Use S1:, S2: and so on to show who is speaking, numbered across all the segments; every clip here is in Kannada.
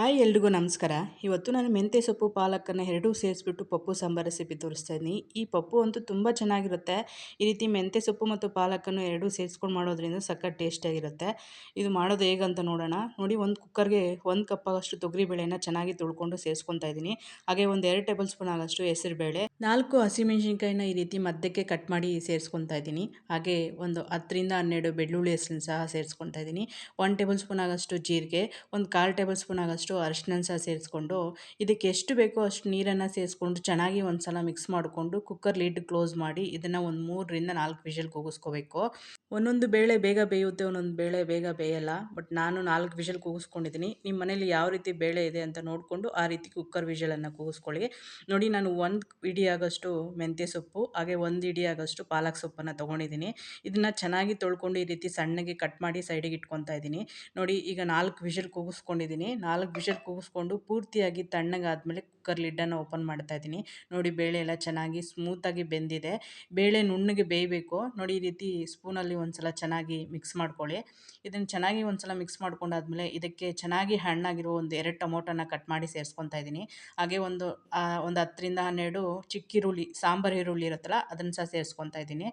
S1: ಹಾಯ್ ಎಲ್ರಿಗೂ ನಮಸ್ಕಾರ. ಇವತ್ತು ನಾನು ಮೆಂತ್ಯ ಸೊಪ್ಪು ಪಾಲಕನ್ನು ಎರಡೂ ಸೇರಿಸ್ಬಿಟ್ಟು ಪಪ್ಪು ಸಾಂಬಾರು ರೆಸಿಪಿ ತೋರಿಸ್ತಾ ಇದ್ದೀನಿ. ಈ ಪಪ್ಪು ಅಂತೂ ತುಂಬ ಚೆನ್ನಾಗಿರುತ್ತೆ. ಈ ರೀತಿ ಮೆಂತ್ಯ ಸೊಪ್ಪು ಮತ್ತು ಪಾಲಕನ್ನು ಎರಡೂ ಸೇರಿಸ್ಕೊಂಡು ಮಾಡೋದ್ರಿಂದ ಸಖತ್ ಟೇಸ್ಟಿಯಾಗಿರುತ್ತೆ ಇದು ಮಾಡೋದು ಹೇಗಂತ ನೋಡೋಣ. ನೋಡಿ, ಒಂದು ಕುಕ್ಕರ್ಗೆ ಒಂದು ಕಪ್ಪಾಗಷ್ಟು ತೊಗರಿಬೇಳೆನ ಚೆನ್ನಾಗಿ ತೊಳ್ಕೊಂಡು ಸೇರಿಸ್ಕೊತಾ ಇದ್ದೀನಿ. ಹಾಗೆ ಒಂದು ಎರಡು ಟೇಬಲ್ ಸ್ಪೂನ್ ಆಗಷ್ಟು ಹೆಸರುಬೇಳೆ ನಾಲ್ಕು ಹಸಿಮೆಣಸಿನ್ಕಾಯಿನ ಈ ರೀತಿ ಮಧ್ಯಕ್ಕೆ ಕಟ್ ಮಾಡಿ ಸೇರಿಸ್ಕೊತಾ ಇದ್ದೀನಿ. ಹಾಗೆ ಒಂದು ಹತ್ತರಿಂದ ಹನ್ನೆರಡು ಬೆಳ್ಳುಳ್ಳಿ ಹಸಿನ ಸಹ ಸೇರಿಸ್ಕೊತಾ ಇದ್ದೀನಿ. ಒನ್ ಟೇಬಲ್ ಸ್ಪೂನ್ ಆಗಷ್ಟು ಜೀರಿಗೆ, ಒಂದು ಕಾಲು ಟೇಬಲ್ ಸ್ಪೂನ್ ಆಗಷ್ಟು ಅರಿಶಿನ ಸಹ ಸೇರಿಸ್ಕೊಂಡು ಇದಕ್ಕೆ ಎಷ್ಟು ಬೇಕೋ ಅಷ್ಟು ನೀರನ್ನು ಸೇರಿಸ್ಕೊಂಡು ಚೆನ್ನಾಗಿ ಒಂದು ಸಲ ಮಿಕ್ಸ್ ಮಾಡಿಕೊಂಡು ಕುಕ್ಕರ್ ಲಿಡ್ ಕ್ಲೋಸ್ ಮಾಡಿ ಇದನ್ನು ಒಂದು ಮೂರರಿಂದ ನಾಲ್ಕು ವಿಷಲ್ ಕೂಗಿಸ್ಕೋಬೇಕು. ಒಂದೊಂದು ಬೇಳೆ ಬೇಗ ಬೇಯುತ್ತೆ, ಒಂದೊಂದು ಬೇಳೆ ಬೇಗ ಬೇಯಲ್ಲ. ಬಟ್ ನಾನು ನಾಲ್ಕು ವಿಷಲ್ ಕೂಗಿಸ್ಕೊಂಡಿದ್ದೀನಿ. ನಿಮ್ಮ ಮನೇಲಿ ಯಾವ ರೀತಿ ಬೇಳೆ ಇದೆ ಅಂತ ನೋಡಿಕೊಂಡು ಆ ರೀತಿ ಕುಕ್ಕರ್ ವಿಷಲನ್ನು ಕೂಗಿಸ್ಕೊಳ್ಳಿ. ನೋಡಿ ನಾನು ಒಂದು ಇಡಿ ಆಗಷ್ಟು ಮೆಂತ್ಯ ಸೊಪ್ಪು, ಹಾಗೆ ಒಂದು ಹಿಡಿಯಾಗಷ್ಟು ಪಾಲಕ್ ಸೊಪ್ಪನ್ನು ತೊಗೊಂಡಿದ್ದೀನಿ ಇದನ್ನು ಚೆನ್ನಾಗಿ ತೊಳ್ಕೊಂಡು ಈ ರೀತಿ ಸಣ್ಣಗೆ ಕಟ್ ಮಾಡಿ ಸೈಡಿಗೆ ಇಟ್ಕೊತಾ ಇದ್ದೀನಿ ನೋಡಿ, ಈಗ ನಾಲ್ಕು ವಿಷಲ್ ಕೂಗಿಸ್ಕೊಂಡಿದ್ದೀನಿ ನಾಲ್ಕು ವಿಷಲ್ ಕೂಗಿಸ್ಕೊಂಡು ಪೂರ್ತಿಯಾಗಿ ತಣ್ಣಗಾದಮೇಲೆ ಕುಕ್ಕರ್ ಲಿಡ್ಡನ್ನು ಓಪನ್ ಮಾಡ್ತಾ ಇದ್ದೀನಿ ನೋಡಿ, ಬೇಳೆ ಎಲ್ಲ ಚೆನ್ನಾಗಿ ಸ್ಮೂತಾಗಿ ಬೆಂದಿದೆ. ಬೇಳೆ ನುಣ್ಣಗೆ ಬೇಯಬೇಕು. ನೋಡಿ, ಈ ರೀತಿ ಸ್ಪೂನಲ್ಲಿ ಒಂದು ಸಲ ಚೆನ್ನಾಗಿ ಮಿಕ್ಸ್ ಮಾಡ್ಕೊಳ್ಳಿ. ಇದನ್ನು ಚೆನ್ನಾಗಿ ಒಂದು ಸಲ ಮಿಕ್ಸ್ ಮಾಡ್ಕೊಂಡಾದ್ಮೇಲೆ ಇದಕ್ಕೆ ಚೆನ್ನಾಗಿ ಹಣ್ಣಾಗಿರೋ ಒಂದು ಎರಡು ಟೊಮೊಟೊನ ಕಟ್ ಮಾಡಿ ಸೇರಿಸ್ಕೊತಾ ಇದ್ದೀನಿ ಹಾಗೆ ಒಂದು ಒಂದು ಹತ್ತರಿಂದ ಹನ್ನೆರಡು ಚಿಕ್ಕ ಈರುಳ್ಳಿ ಸಾಂಬಾರು ಈರುಳ್ಳಿ ಇರುತ್ತಲ್ಲ, ಅದನ್ನು ಸಹ ಸೇರಿಸ್ಕೊತಾ ಇದ್ದೀನಿ.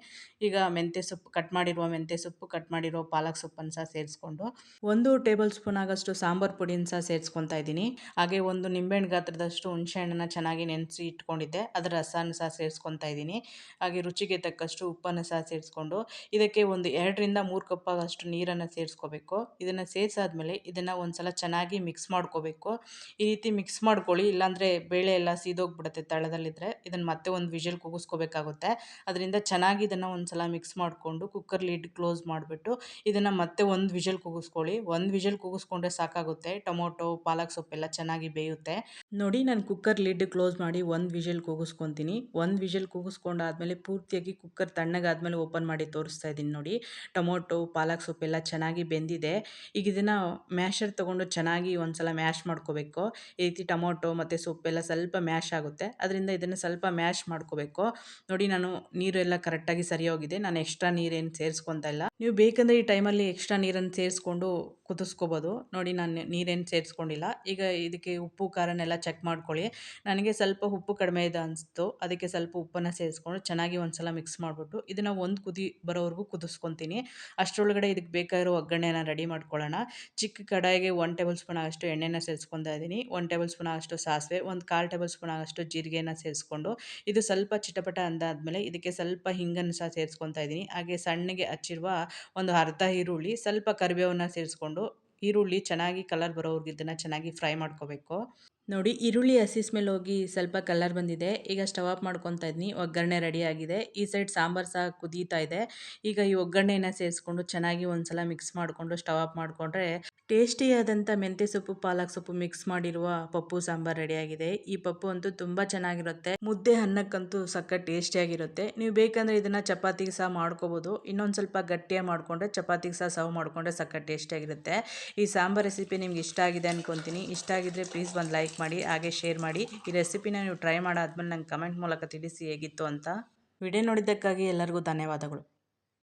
S1: ಈಗ ಮೆಂತ್ಯ ಸೊಪ್ಪು ಕಟ್ ಮಾಡಿರುವ ಮೆಂತ್ಯ ಸೊಪ್ಪು ಕಟ್ ಮಾಡಿರೋ ಪಾಲಕ್ ಸೊಪ್ಪನ್ನು ಸಹ ಸೇರಿಸ್ಕೊಂಡು ಒಂದು ಟೇಬಲ್ ಸ್ಪೂನ್ ಆಗೋಷ್ಟು ಸಾಂಬಾರು ಪುಡಿನ ಸಹ ಸೇರಿಸ್ಕೊತಾ ಇದ್ದೀನಿ. ಹಾಗೆ ಒಂದು ನಿಂಬೆಹಣ್ಣು ಗಾತ್ರದಷ್ಟು ಹುಣಸೆಹಣ್ಣನ್ನು ಚೆನ್ನಾಗಿ ನೆನೆಸಿ ಇಟ್ಕೊಂಡಿದ್ದೆ, ಅದರ ರಸನ ಸಹ ಸೇರಿಸ್ಕೊತಾ ಇದ್ದೀನಿ. ಹಾಗೆ ರುಚಿಗೆ ತಕ್ಕಷ್ಟು ಉಪ್ಪನ್ನು ಸಹ ಸೇರಿಸ್ಕೊಂಡು ಇದಕ್ಕೆ ಒಂದು ಎರಡರಿಂದ ಮೂರು ಕಪ್ ಆಗಷ್ಟು ನೀರನ್ನು ಸೇರಿಸ್ಕೋಬೇಕು. ಇದನ್ನು ಸೇರಿಸಾದ್ಮೇಲೆ ಇದನ್ನು ಒಂದ್ಸಲ ಚೆನ್ನಾಗಿ ಮಿಕ್ಸ್ ಮಾಡ್ಕೋಬೇಕು. ಈ ರೀತಿ ಮಿಕ್ಸ್ ಮಾಡ್ಕೊಳ್ಳಿ, ಇಲ್ಲಾಂದರೆ ಬೇಳೆ ಎಲ್ಲ ಸೀದೋಗ್ಬಿಡುತ್ತೆ ತಳದಲ್ಲಿದ್ದರೆ ಇದನ್ನು ಮತ್ತೆ ಒಂದು ವಿಷಲ್ ಕೂಗಿಸ್ಕೋಬೇಕಾಗುತ್ತೆ. ಅದರಿಂದ ಚೆನ್ನಾಗಿ ಇದನ್ನು ಒಂದ್ಸಲ ಮಿಕ್ಸ್ ಮಾಡಿಕೊಂಡು ಕುಕ್ಕರ್ ಲಿಡ್ ಕ್ಲೋಸ್ ಮಾಡಿಬಿಟ್ಟು ಇದನ್ನು ಮತ್ತೆ ಒಂದು ವಿಷಲ್ ಕೂಗಿಸ್ಕೊಳ್ಳಿ. ಒಂದು ವಿಷಲ್ ಕೂಗಿಸ್ಕೊಂಡ್ರೆ ಸಾಕಾಗುತ್ತೆ. ಟೊಮೊಟೊ, ಪಾಲಕ್ ಸೊಪ್ಪೆಲ್ಲ ಚೆನ್ನಾಗಿ ಬೇಯುತ್ತೆ. ನೋಡಿ ನಾನು ಕುಕ್ಕರ್ ಲಿಡ್ ಕ್ಲೋಸ್ ಮಾಡಿ ಒಂದು ವಿಷಲ್ ಕೂಗಿಸ್ಕೊತೀನಿ. ಒಂದು ವಿಷಲ್ ಕೂಗಿಸ್ಕೊಂಡಾದ್ಮೇಲೆ ಪೂರ್ತಿಯಾಗಿ ಕುಕ್ಕರ್ ತಣ್ಣಗಾದ್ಮೇಲೆ ಓಪನ್ ಮಾಡಿ ತೋರಿಸ್ತಾ ಇದ್ದೀನಿ ನೋಡಿ. ಟೊಮೊಟೊ, ಪಾಲಕ್ ಸೊಪ್ಪೆಲ್ಲ ಚೆನ್ನಾಗಿ ಬೆಂದಿದೆ. ಈಗ ಇದನ್ನು ಮ್ಯಾಶರ್ ತೊಗೊಂಡು ಚೆನ್ನಾಗಿ ಒಂದ್ಸಲ ಮ್ಯಾಶ್ ಮಾಡ್ಕೋಬೇಕು. ಈ ರೀತಿ ಟೊಮೊಟೊ ಮತ್ತು ಸೊಪ್ಪೆಲ್ಲ ಸ್ವಲ್ಪ ಮ್ಯಾಶ್ ಆಗುತ್ತೆ. ಅದರಿಂದ ಇದನ್ನು ಸ್ವಲ್ಪ ಮ್ಯಾಶ್ ಮಾಡ್ಕೋಬೇಕು. ನೋಡಿ, ನಾನು ನೀರೆಲ್ಲ ಕರೆಕ್ಟಾಗಿ ಸರಿ ಹೋಗಿದೆ ನಾನು ಎಕ್ಸ್ಟ್ರಾ ನೀರೇನು ಸೇರಿಸ್ಕೊತಾ ಇಲ್ಲ. ನೀವು ಬೇಕಂದರೆ ಈ ಟೈಮಲ್ಲಿ ಎಕ್ಸ್ಟ್ರಾ ನೀರನ್ನು ಸೇರಿಸ್ಕೊಂಡು ಕುದಿಸ್ಕೋಬೋದು. ನೋಡಿ, ನಾನು ನೀರೇನು ಸೇರಿಸ್ಕೊಂಡಿಲ್ಲ. ಈಗ ಇದಕ್ಕೆ ಉಪ್ಪು, ಖಾರನೆಲ್ಲ ಚೆಕ್ ಮಾಡ್ಕೊಳ್ಳಿ. ನನಗೆ ಸ್ವಲ್ಪ ಉಪ್ಪು ಕಡಿಮೆ ಇದೆ ಅನಿಸ್ತು. ಅದಕ್ಕೆ ಸ್ವಲ್ಪ ಉಪ್ಪನ್ನು ಸೇರಿಸ್ಕೊಂಡು ಚೆನ್ನಾಗಿ ಒಂದ್ಸಲ ಮಿಕ್ಸ್ ಮಾಡಿಬಿಟ್ಟು ಇದನ್ನು ಒಂದು ಕುದಿ ಬರೋವರೆಗೂ ಕುದಿಸ್ಕೊತೀನಿ. ಅಷ್ಟರೊಳಗಡೆ ಇದಕ್ಕೆ ಬೇಕಾಗಿರೋ ಒಗ್ಗರಣೆನ ರೆಡಿ ಮಾಡ್ಕೊಳ್ಳೋಣ. ಚಿಕ್ಕ ಕಡಾಯಿಗೆ ಒನ್ ಟೇಬಲ್ ಸ್ಪೂನ್ ಆಗಷ್ಟು ಎಣ್ಣೆನ ಸೇರಿಸ್ಕೊತಾ ಇದ್ದೀನಿ. ಒನ್ ಟೇಬಲ್ ಸ್ಪೂನ್ ಆಗಷ್ಟು ಸಾಸಿವೆ, ಒಂದು ಕಾಲು ಟೇಬಲ್ ಸ್ಪೂನ್ ಆಗಷ್ಟು ಜೀರಿಗೆನ ಸೇರಿಸ್ಕೊಂಡು ಇದು ಸ್ವಲ್ಪ ಚಿಟಪಟ ಅಂದಾದ್ಮೇಲೆ ಇದಕ್ಕೆ ಸ್ವಲ್ಪ ಹಿಂಗನ್ನು ಸಹ ಸೇರಿಸ್ಕೊತಾ ಇದ್ದೀನಿ. ಹಾಗೆ ಸಣ್ಣಗೆ ಹಚ್ಚಿರುವ ಒಂದು ಅರ್ಧ ಈರುಳ್ಳಿ, ಸ್ವಲ್ಪ ಕರಿಬೇವನ್ನ ಸೇರಿಸ್ಕೊಂಡು ಈರುಳ್ಳಿ ಚೆನ್ನಾಗಿ ಕಲರ್ ಬರೋವ್ರಿಗೆ ಇದನ್ನು ಚೆನ್ನಾಗಿ ಫ್ರೈ ಮಾಡ್ಕೋಬೇಕು. ನೋಡಿ, ಈರುಳ್ಳಿ ಹಸಿ ಸ್ಮೆಲ್ ಹೋಗಿ ಸ್ವಲ್ಪ ಕಲರ್ ಬಂದಿದೆ. ಈಗ ಸ್ಟವ್ ಆಫ್ ಮಾಡ್ಕೊತಾ ಇದ್ದೀನಿ ಒಗ್ಗರಣೆ ರೆಡಿ ಆಗಿದೆ. ಈ ಸೈಡ್ ಸಾಂಬಾರು ಸಹ ಕುದೀತಾ ಇದೆ. ಈಗ ಈ ಒಗ್ಗರಣೆನ ಸೇರಿಸ್ಕೊಂಡು ಚೆನ್ನಾಗಿ ಒಂದ್ಸಲ ಮಿಕ್ಸ್ ಮಾಡಿಕೊಂಡು ಸ್ಟವ್ ಆಫ್ ಮಾಡಿಕೊಂಡ್ರೆ ಟೇಸ್ಟಿಯಾದಂಥ ಮೆಂತ್ಯ ಸೊಪ್ಪು, ಪಾಲಕ್ ಸೊಪ್ಪು ಮಿಕ್ಸ್ ಮಾಡಿರುವ ಪಪ್ಪು ಸಾಂಬಾರು ರೆಡಿಯಾಗಿದೆ ಈ ಪಪ್ಪು ಅಂತೂ ತುಂಬ ಚೆನ್ನಾಗಿರುತ್ತೆ. ಮುದ್ದೆ ಅನ್ನಕ್ಕಂತೂ ಸಕ್ಕ ಟೇಸ್ಟಿಯಾಗಿರುತ್ತೆ. ನೀವು ಬೇಕಂದ್ರೆ ಇದನ್ನು ಚಪಾತಿಗೆ ಸಹ ಮಾಡ್ಕೋಬೋದು. ಇನ್ನೊಂದು ಸ್ವಲ್ಪ ಗಟ್ಟಿಯಾಗಿ ಮಾಡಿಕೊಂಡ್ರೆ ಚಪಾತಿಗೆ ಸಹ ಸರ್ವ್ ಮಾಡಿಕೊಂಡ್ರೆ ಸಕ್ಕ ಟೇಸ್ಟಿಯಾಗಿರುತ್ತೆ. ಈ ಸಾಂಬಾರ್ ರೆಸಿಪಿ ನಿಮ್ಗೆ ಇಷ್ಟ ಆಗಿದೆ ಅನ್ಕೊತೀನಿ. ಇಷ್ಟ ಆಗಿದ್ರೆ ಪ್ಲೀಸ್ ಒಂದು ಲೈಕ್ ಮಾಡಿ, ಹಾಗೆ ಶೇರ್ ಮಾಡಿ. ಈ ರೆಸಿಪಿನ ನೀವು ಟ್ರೈ ಮಾಡಾದ್ಮೇಲೆ ನಂಗೆ ಕಮೆಂಟ್ ಮೂಲಕ ತಿಳಿಸಿ ಹೇಗಿತ್ತು ಅಂತ. ವಿಡಿಯೋ ನೋಡಿದ್ದಕ್ಕಾಗಿ ಎಲ್ಲರಿಗೂ ಧನ್ಯವಾದಗಳು.